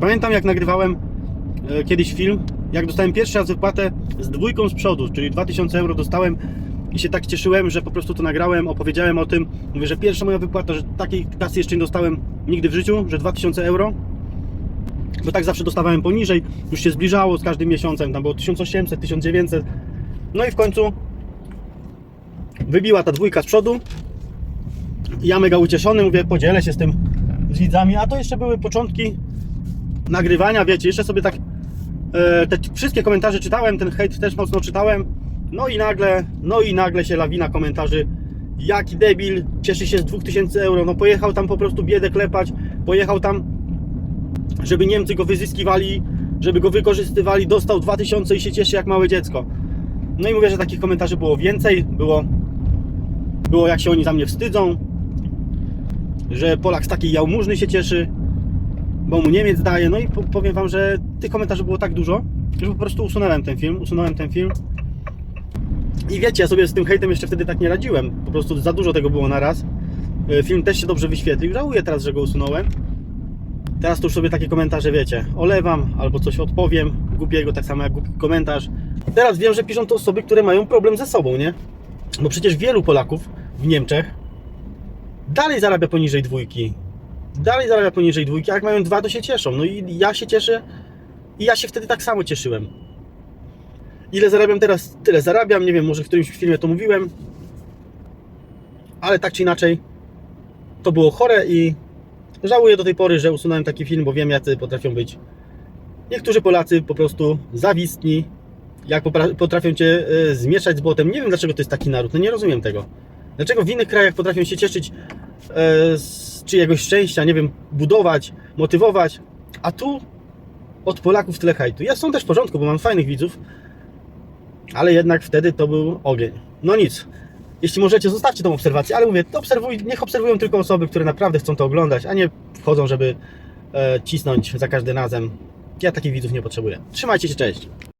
Pamiętam jak nagrywałem e, kiedyś film, jak dostałem pierwszy raz wypłatę z dwójką z przodu, czyli 2000 euro dostałem i się tak cieszyłem, że po prostu to nagrałem, opowiedziałem o tym. Mówię, że pierwsza moja wypłata, że takiej kasy jeszcze nie dostałem nigdy w życiu, że 2000 euro. Bo tak zawsze dostawałem poniżej, już się zbliżało z każdym miesiącem, tam było 1800, 1900. No i w końcu wybiła ta dwójka z przodu. Ja mega ucieszony, mówię, podzielę się z tym z widzami, a to jeszcze były początki nagrywania, wiecie, jeszcze sobie tak e, te wszystkie komentarze czytałem, ten hejt też mocno czytałem. No i nagle, no i nagle się lawina komentarzy. Jaki debil, cieszy się z 2000 euro, no pojechał tam po prostu biedę klepać, pojechał tam, żeby Niemcy go wyzyskiwali, żeby go wykorzystywali, dostał 2000 i się cieszy jak małe dziecko. No i mówię, że takich komentarzy było więcej, było, było jak się oni za mnie wstydzą, że Polak z takiej jałmużny się cieszy, bo mu Niemiec daje. No i po- powiem Wam, że tych komentarzy było tak dużo, że po prostu usunąłem ten film, usunąłem ten film. I wiecie, ja sobie z tym hejtem jeszcze wtedy tak nie radziłem. Po prostu za dużo tego było na raz. E, Film też się dobrze wyświetlił. Żałuję teraz, że go usunąłem. Teraz to już sobie takie komentarze, wiecie, olewam albo coś odpowiem głupiego, tak samo jak głupi komentarz. Teraz wiem, że piszą to osoby, które mają problem ze sobą, nie? Bo przecież wielu Polaków w Niemczech dalej zarabia poniżej dwójki. Dalej zarabia poniżej dwójki, a jak mają dwa, to się cieszą. No i ja się cieszę i ja się wtedy tak samo cieszyłem. Ile zarabiam teraz? Tyle zarabiam. Nie wiem, może w którymś filmie to mówiłem. Ale tak czy inaczej, to było chore i żałuję do tej pory, że usunąłem taki film, bo wiem, jacy potrafią być niektórzy Polacy po prostu zawistni, jak potrafią cię e, zmieszać z błotem. Nie wiem, dlaczego to jest taki naród. No nie rozumiem tego. Dlaczego w innych krajach potrafią się cieszyć z czyjegoś szczęścia, nie wiem, budować, motywować, a tu od Polaków tyle hejtu. Ja są też w porządku, bo mam fajnych widzów, ale jednak wtedy to był ogień. No nic. Jeśli możecie, zostawcie tą obserwację, ale mówię, obserwuj, niech obserwują tylko osoby, które naprawdę chcą to oglądać, a nie wchodzą, żeby e, cisnąć za każdym razem. Ja takich widzów nie potrzebuję. Trzymajcie się, cześć.